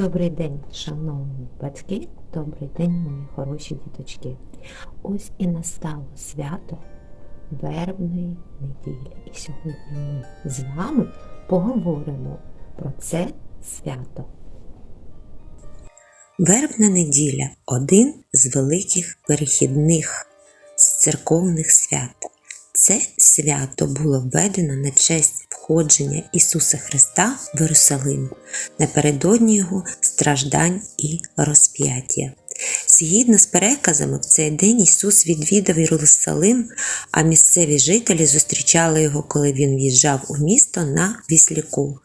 Добрий день, шановні батьки, добрий день, мої хороші діточки. Ось і настало свято вербної неділі. І сьогодні ми з вами поговоримо про це свято. Вербна неділя один з великих перехідних з церковних свят. Це свято було введено на честь входження Ісуса Христа в Єрусалим напередодні Його страждань і розп'яття. Згідно з переказами, в цей день Ісус відвідав Єрусалим, а місцеві жителі зустрічали його, коли він в'їжджав у місто на вісліку,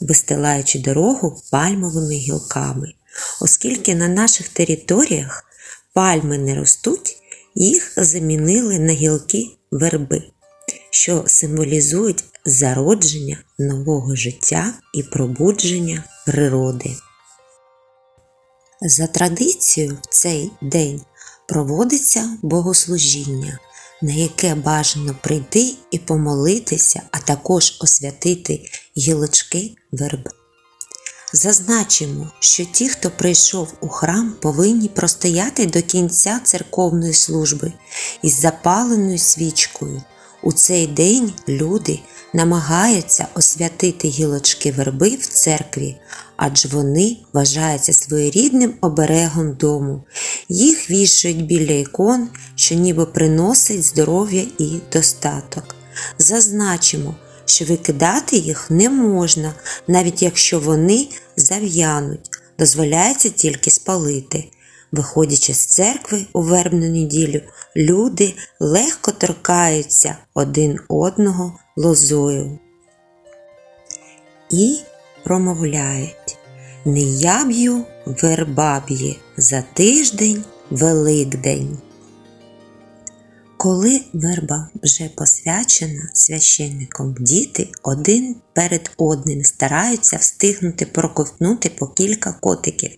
вистилаючи дорогу пальмовими гілками. Оскільки на наших територіях пальми не ростуть, їх замінили на гілки верби, що символізують зародження нового життя і пробудження природи. За традицією в цей день проводиться богослужіння, на яке бажано прийти і помолитися, а також освятити гілочки верби. Зазначимо, що ті, хто прийшов у храм, повинні простояти до кінця церковної служби із запаленою свічкою. У цей день люди намагаються освятити гілочки верби в церкві, адже вони вважаються своєрідним оберегом дому. Їх вішають біля ікон, що ніби приносить здоров'я і достаток. Зазначимо, що викидати їх не можна, навіть якщо вони зав'януть, дозволяється тільки спалити. Виходячи з церкви у вербну неділю, люди легко торкаються один одного лозою і промовляють Не я б'ю, верба за тиждень Великдень. Коли верба вже посвячена священником, діти один перед одним стараються встигнути проковтнути по кілька котиків.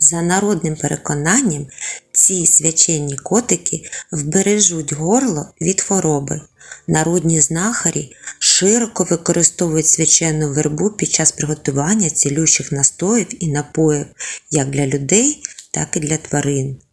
За народним переконанням, ці свячені котики вбережуть горло від хвороби. Народні знахарі широко використовують свячену вербу під час приготування цілющих настоїв і напоїв як для людей, так і для тварин.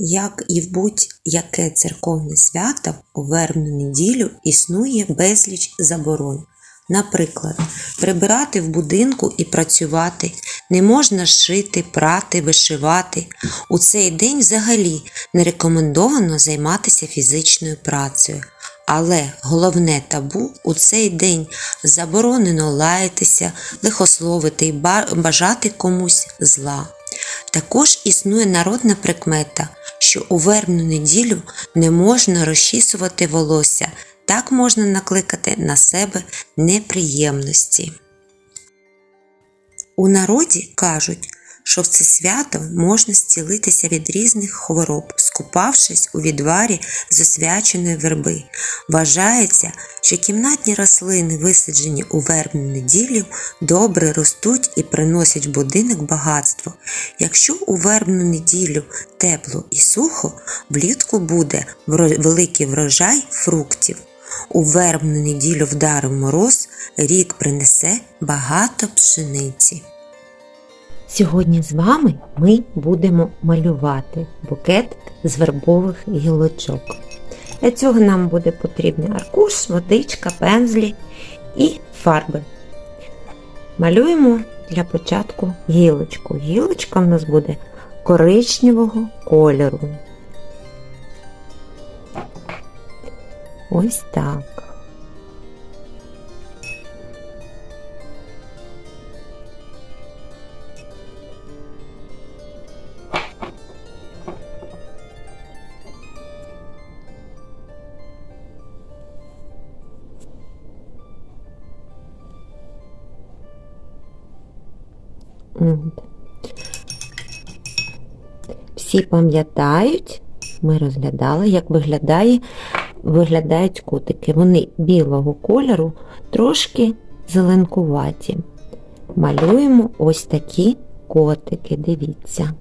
Як і в будь-яке церковне свято у вербну неділю існує безліч заборон. Наприклад, прибирати в будинку і працювати, не можна шити, прати, вишивати. У цей день взагалі не рекомендовано займатися фізичною працею. Але головне табу у цей день заборонено лаятися, лихословити і бажати комусь зла. Також існує народна прикмета, що у вербну неділю не можна розчісувати волосся, так можна накликати на себе неприємності. У народі кажуть, що в це свято можна зцілитися від різних хвороб, скупавшись у відварі з освяченої верби. Вважається, що кімнатні рослини, висаджені у вербну неділю, добре ростуть і приносять в будинок багатство. Якщо у вербну неділю тепло і сухо, влітку буде великий врожай фруктів. У вербну неділю вдарив мороз, рік принесе багато пшениці. Сьогодні з вами ми будемо малювати букет з вербових гілочок. Для цього нам буде потрібний аркуш, водичка, пензлі і фарби. Малюємо для початку гілочку. Гілочка в нас буде коричневого кольору. Ось так. Всі пам'ятають, ми розглядали, як виглядає, виглядають котики. Вони білого кольору, трошки зеленкуваті. Малюємо ось такі котики, дивіться.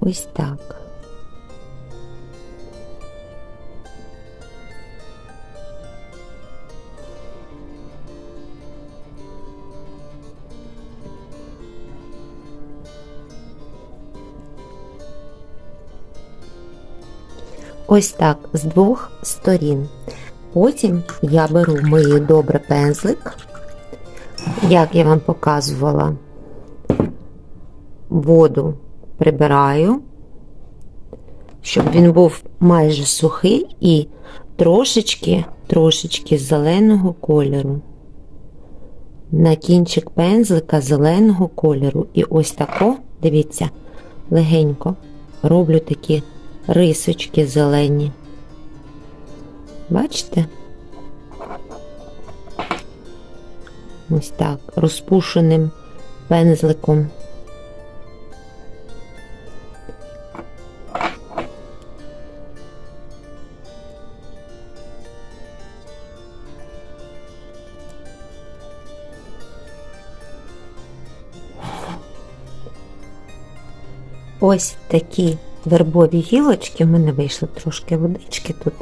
Ось так. Ось так з двох сторін. Потім я беру мию добре пензлик, як я вам показувала, воду прибираю, щоб він був майже сухий і трошечки, трошечки зеленого кольору. На кінчик пензлика зеленого кольору. І ось тако, дивіться, легенько роблю такі рисочки зелені. Бачите? Ось так, розпушеним пензликом. Ось такі вербові гілочки. В мене вийшло трошки водички тут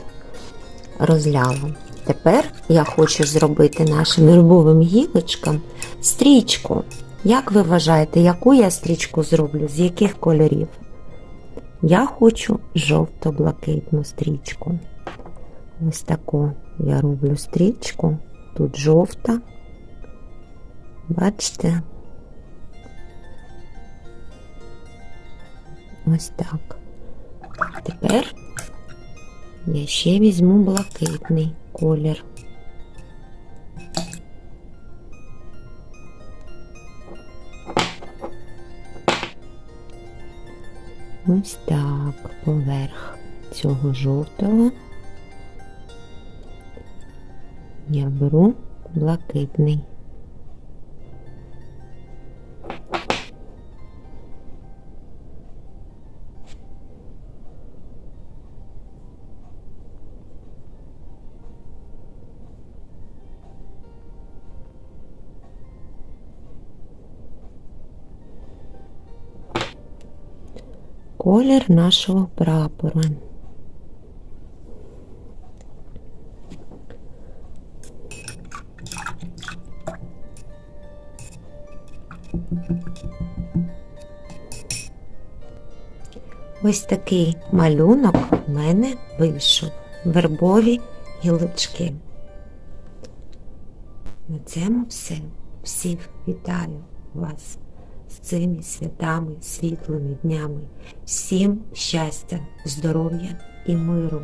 розляло. Тепер я хочу зробити нашим вербовим гілочкам стрічку. Як ви вважаєте, яку я стрічку зроблю? З яких кольорів? Я хочу жовто-блакитну стрічку. Ось таку я роблю стрічку. Тут жовта. Бачите? Ось так. Тепер я ще візьму блакитний колір. Ось так, поверх цього жовтого я беру блакитний. Колір нашого прапора. Ось такий малюнок в мене вийшов. Вербові гілочки. На цьому все. Всіх вітаю вас з цими святами, світлими днями. Всім щастя, здоров'я і миру.